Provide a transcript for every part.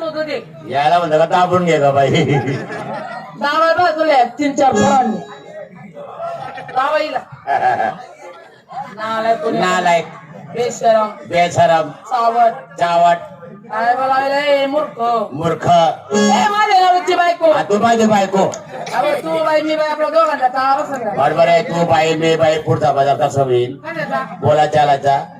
दे. यायला म्हणलं का दाबून घे का बाई. दावा बाजूला तीन चार फळांनी दावाईला नालाय कोणी? नालायक. बेशरम. बेसरम सावट. चावट. काय बोलायला? ए मूर्ख. मूर्ख. ए माझ्या नवऱ्याची बायको. तू माझी बायको. अहो तू बाई मी बाई सगळं बरोबर आहे तू बाई मी बाई पुढचा बाजार कसं होईल? काय त्याचा? बोला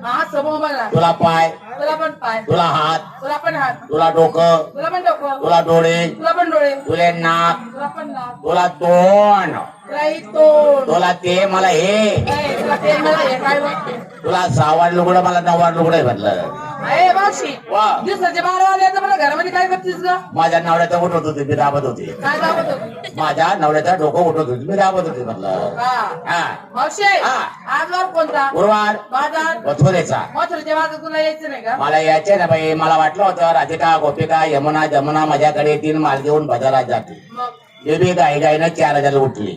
हा बघा. तुला पाय. तुला पण पाय. तुला हात. तुला पण हात. तुला डोकं. तुला पण डोकं. तुला डोळे. तुला पण डोळे. तुले नाक. तुला पण नाक. तुला तोंड. तुला ही तोंड. तुला ते मला हे. ए, तुला ते मला हे काय बघ तुला सहावाड लुगडं मला नव्वाड लुगडं म्हटलं. अरे मावशी. वा. दिवसाचे बारा वाजले मला घरामध्ये काय करतेस ग? माझ्या नवऱ्याचं उठवत होते मी दाबत होते. काय दाखवत होती? माझ्या नवऱ्याचं डोकं उठवत होते मी दाबत होते म्हटलं हा. हा. मावशी हा. आज वार कोणता? गुरुवार. बाजार. मथुरेचा. मथुरच्या बाजार तुला यायचं नाही का? मला यायचे ना बाई मला वाटलं होतं राधिका गोपिका यमुना जमुना माझ्याकडे तीन माल घेऊन बाजारात जाते. मग? बी गाई चार हजार उठली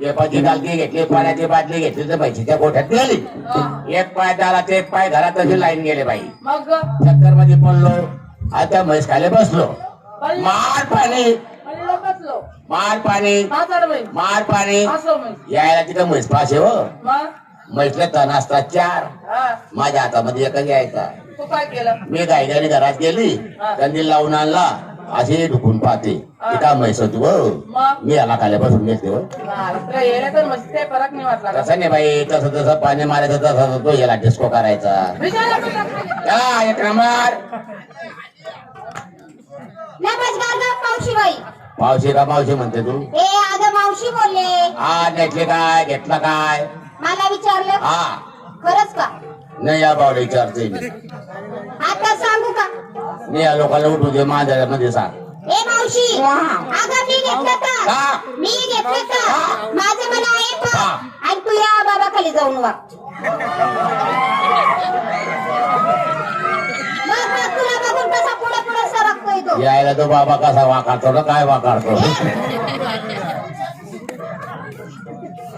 पेपाची गालती घेतली पाण्याची बाटली घेतली तर पैशाच्या गोठ्यात गेली. एक पाय त्याला ते एक पाय घरात तशी लाईन गेले बाई. चक्करमध्ये पडलो आता म्हैस खाली बसलो. मार पाणी. मार पाणी. मार पाणी. यायला तिथं म्हैस पास आहे हो. म्हैसले तण असतात चार. माझ्या हातामध्ये एकच यायचा. मी गायगाने घरात गेली. कंदील लावून आणला. असे ढुकून पाहते. ती का म्हैस होती हो. मी याला खाली बसून घेते तुला येण्या तर मस्त काही फरक नाही वाटला का? तसं नाही बाई तसं तसं पाणी मारायचं तसं तो याला डिस्को करायचा. विचारला पण टाकलं. या, एक नंबर. नमस्कार ग मावशीबाई. मावशी का मावशी म्हणते तू? ए अगं मावशी बोलले. हा घेतले काय घेतला काय? मला विचारलं. हा. खरंच का? नाही या बावला विचारते मी. आता सांगू का? मी या लोकांना उठू दे माझ्या मध्ये सांग ए मावशी अगं मी घेतलं का का? मी घेतलं का माझं मला आहे का. आणि तू या बाबा खाली जाऊन वा मग मग तुला बघून कसा पुढे पुढे सरकतोय तो यायला तो बाबा कसा वाकारतो ना काय वाकारतो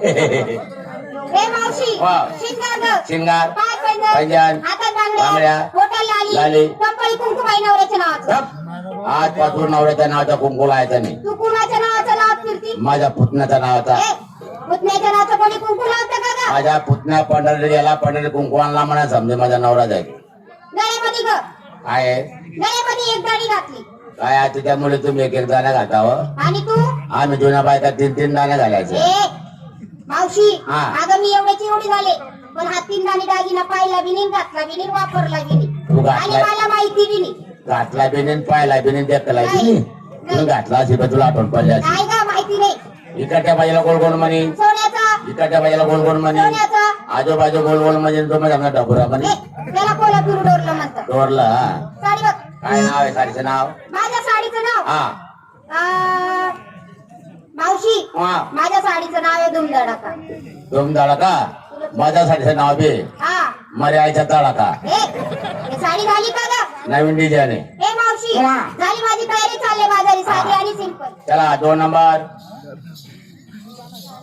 ए मावशी वा. शिंगार ग शिंगार पाय हातात बांगड्या, बांगड्या बोटाला लाली लाली. बाई नवऱ्याच्या नावाचं. गप. आजपासून नवऱ्याच्या नावाचा कुंकू लावायचा नाही तू कुणाच्या नावाचं लावत फिरती? माझ्या पुतण्याचा नावाचा. ए, पुतण्याच्या नावाचं कोणी कुंकू लावतं का ग? माझ्या पुतण्या पंढरी गेला पंढरी कुंकू आणला म्हणा समजे माझा नवरा जाईल गळ्यामध्ये ग. काय आहे? गळ्यामध्ये एक गाडी घातली. काय आहे? त्याच्यामुळे तुम्ही एक एक दाणे घालता हो? आणि तू? आम्ही जुन्या बायका तीन तीन दाणे घालायचे. ए मावशी हा. अगं मी एवढ्याची एवढी झाले. पण हा तीन दाणी दागिना पाहिला बी नाही घातला बी नाही वापरला बी तू आणि घातलाय? मला माहिती बी नाही. घातला बिनीन पायला बिनीन देखला नाही. तुम्ही घातला असेल तर तुला आठवण पडली असेल. नाही ग माहिती नाही. इकडच्या बाजूला गोल गोल म्हणे. सोन्याचा. इकडच्या बाजूला गोल गोल म्हणे. सोन्याचा. आजूबाजू गोल गोल म्हणजे तो माझा डबुरा म्हणे. ए, त्याला कोल्हापूर डोरलं म्हणतात. डोरला हा. साडी बघ. काय नाव आहे साडीचं नाव? माझ्या साडीचं नाव. हा. आ, मावशी. हा. माझ्या साडीचं नाव आहे धुमधडाका. दोन दाडा का माझ्या साडीचं नाव बे हा. मर्याच्या तळा का ए साडी झाली का ग नवीन डिझाईन आहे. ए मावशी वा. झाली माझी तयारी चालले बाजारी साधी. आणि सिंपल चला दोन नंबर.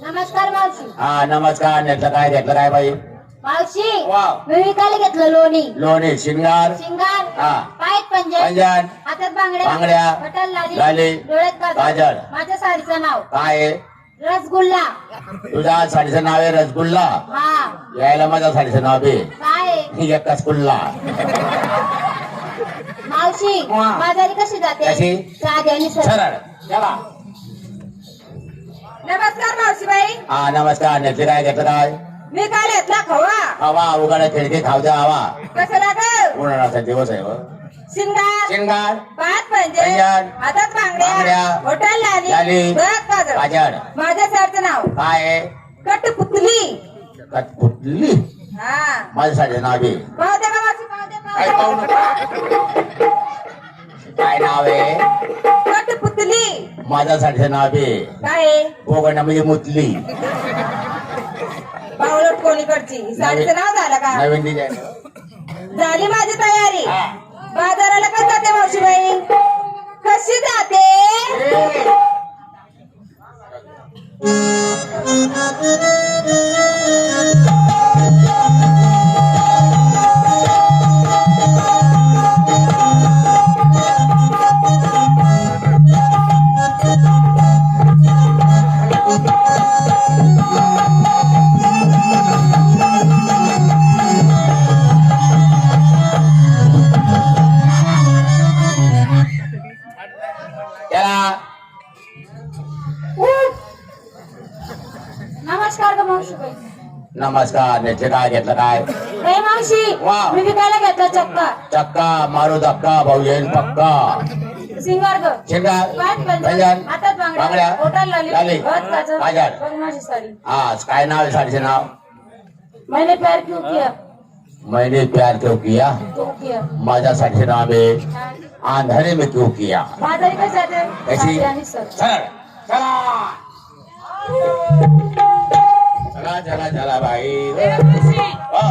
नमस्कार मावशी. हा नमस्कार. घेतलं काय घेतलं काय बाई? मावशी वाव. मी विकायला घेतलं लोणी. लोणी शिंगार. शिंगार हा. पायात पंजन पंजन. हातात बांगड्या बांगड्या, बटन लाली लाली, डोळ्यात काजळ काजळ. माझ्या साडीचं नाव. काय आहे? रसगुल्ला. तुझ्या साडीचं नाव आहे रसगुल्ला. हा. यायला माझ्या साडीचं नाव बे. काय? आहे? एकच कुल्ला मावशी. बाजारी कशी जाते? कशी? साधी आणि सरळ. सरळ. चला. नमस्कार मावशीबाई. हा नमस्कार. घेतले काय घेतलं काय मी काय घेतला खवा हवा उघडा खिडकी खाऊ द्या हवा कसं लागल? उन्हाळ्याचा दिवस आहे हो. शिंगार शिंगार पाच पंजे पंजन, हातात बांगड्या बांगड्या, होटल लाली लाली, डोळ्यात काजळ. काजळ. माझ्या साडीचं नाव. काय आहे? कटपुतली. कटपुतली? हा. माझ्या साडीचं नाव बे पाहू दे का मावशी पाहू दे काय पाहू पाहू दे. नका? काय नाव आहे? कटपुतली. माझ्या साडीचं नाव बे काय आहे? म्हणजे मुतली. पावलट कोणीकडची? साडीचं नाव झालं का? नवीन डिझाईन झाली माझी तयारी. हा. बाजाराला कसं जाते मावशीबाई? कशी जाते? नमस्कार मावशी नमस्कार काय घेतलं काय? मावशी मी विकायला घेतला चक्का. चक्का मारू धक्का भाऊ येईल पक्का. आज काय नाव साडीचे नाव? मैने प्यार क्यू किया? मैंने प्यार क्यों किया? क्यों किया माझ्या साडीचे आहे अंधारे में क्यों. किया बाजारी सर चला. चला चला चला चला हो.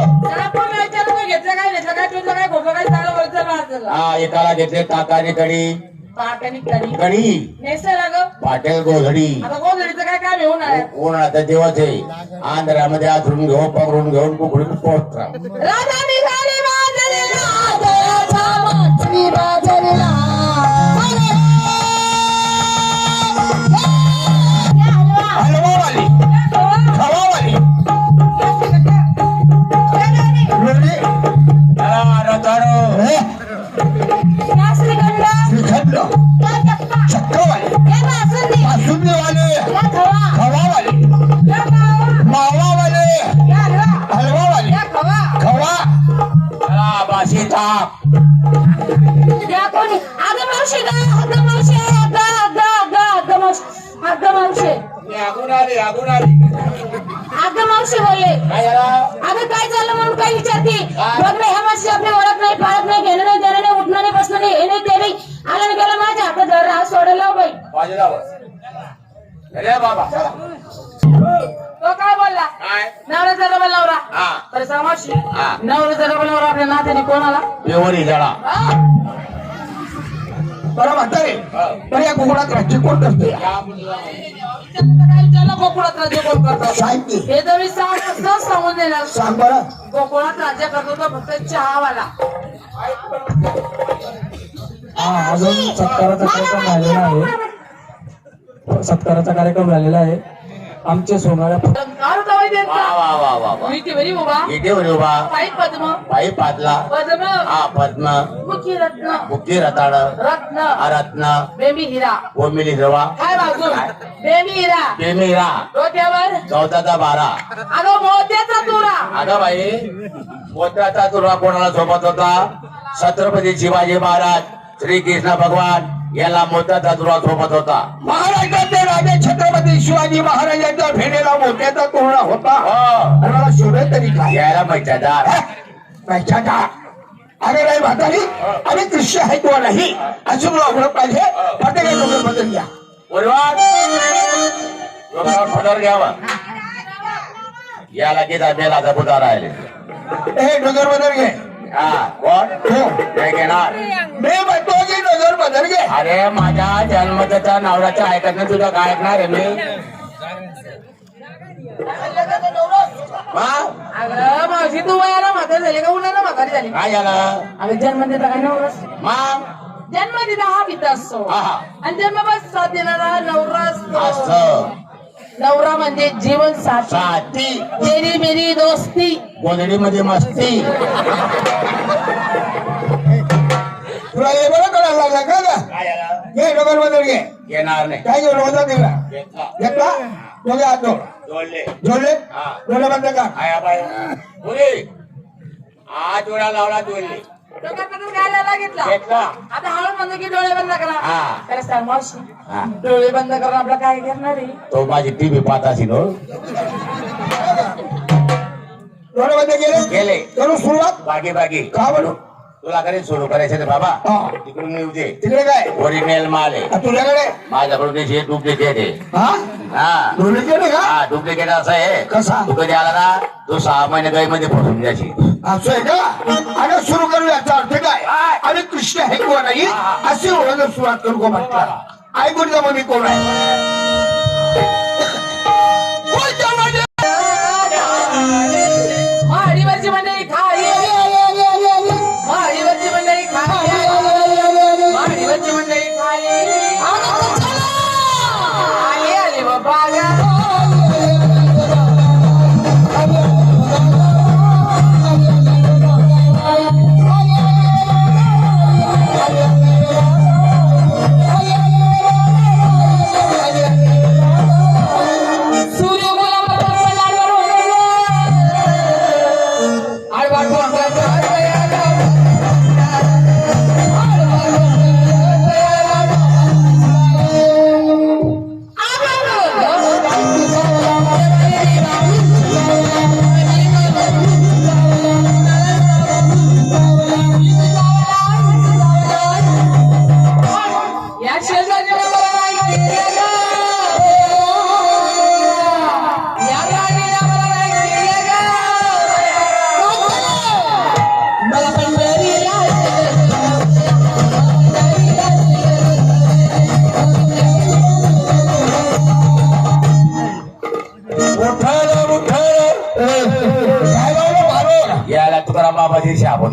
हा. एकाला घेतले ताकाने कडी. नेसर अगं पाटेल गोधडी. आता गोधडीचं काय काम येऊन आहे उन्हाळ्याचा दिवस आहे. आंध्रामध्ये आथरून घेऊन पकडून घेऊन कुकडून पोहोचता. राधा निघाली बाजारीला, आदळाच्या माचरी बाजारीला. हलवावाली कोणी? अगं मावशी गं, अगं मावशी अगं अगं अगं अगं मावशी. अगं मावशी. आगून आली आगून आली. अगं मावशी बोलले. काय झाला? अगं काय झालं म्हणून काय विचारते? बघ नाही ह्या माणसाची आपली ओळख नाही पाळत नाही घेणं नाही देणं नाही उठणं नाही बसणं नाही हे नाही ते नाही. आलं नाही गेलं माझ्या हातात धर हात सोडायला लाव बाई. बाजूला बस. अरे बाबा चला. तो काय बोलला? काय? नवऱ्याचा डबल नवरा हा. तर समाशी हा. नवऱ्याचा डबल नवरा आपल्या नात्याने कोणाला? पेवरी जळा. बरं म्हातारे तर या कोकणात राज्य कोण करते गोकुळात राज्य कोण करतो हे जर मी सांग सांगून देणार. सांग बरं. गोकुळात राज्य करतो तो फक्त चहावाला. हा अजून सत्काराचा कार्यक्रम झालेला आहे. सत्काराचा कार्यक्रम झालेला आहे. आमचे सोनाळ्या पायी हा पद्म. मुखी रताळ. रत्न. रत्न. बेबी हिरा. कोमिली द्रवा काय बाजू? बेबी हिरा. पेमिरा डोक्यावर? चौदाचा बारा. अगं मोत्याचा तुरा. अगं बाई. मोत्याचा तुरा कोणाला सोबत होता? छत्रपती शिवाजी महाराज. श्री कृष्ण भगवान. याला मोत्याचा तुरा सोबत होता. महाराष्ट्राचे राजे छत्रपती शिवाजी महाराजांच्या भेटेला मोत्याचा तोरणा होता. हो. आणि मला शोधे तरी काय? यायला मैत्यादार पैशाचा अरे नाही म्हातारी अरे कृष्ण आहे किंवा नाही असं मला ओळख पाहिजे लोक बदल घ्या. पदर घ्यावा. याला किती बेलाचा पुता राहिले हे डोगर बदल घे. हा हो हे घेणार. मी म्हणतो की डोगर बदल घे. अरे माझ्या जन्मताच्या नवऱ्याचं ऐकत नाही तुझं काय ऐकणार आहे मी? अगं मावशी तू वयाला म्हातारी झाली का? उन्हाळा म्हातारी झाली? काय झालं? अगं जन्म देता काय नवरास मग जन्म देता हा पिता असतो. हा हा. आणि जन्म बस साथ देणारा नवरा असतो. असं. नवरा म्हणजे जीवन साथी. तेरी मेरी दोस्ती. गोंधळी मध्ये मस्ती. तुला हे बरं करायला लागला का ग? घे डोगर बदल घे. येणार नाही. काय घेऊन होता दिला घेतला. दोघे हात जोड. जोडले. जोडले? हा. डोळे बंद कर आया पुरी आज वेळा लावला जोडले. घेतला. आता हळू बंद की डोळे बंद करा. हा. त्याला सांग मावशी हा. डोळे बंद करून आपलं काय करणार आहे? तो माझी टीव्ही पाहत असेल हो. डोळे बंद केले? गेले करू सुरुवात? बागी बागी. का म्हणू तुला कधी सुरू करायचं बाबा. हा. तिकडून येऊ दे. तिकडे काय? ओरिजिनल माल आहे. आ, तुझ्याकडे? माझ्याकडून हे डुप्लिकेट आहे. हा? हा. डुप्लिकेट आहे का? हा डुप्लिकेट असं आहे. कसा? तू कधी आला ना तू सहा महिने गाई मध्ये फसून द्यायची असं आहे का? अरे सुरू करू याचा अर्थ काय अरे कृष्ण हे कोण नाही अशी ओळख सुरुवात करू का म्हटलं? ऐकून जा मग मी कोण आहे?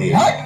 रमाबाजी शाबोदी मी गेलो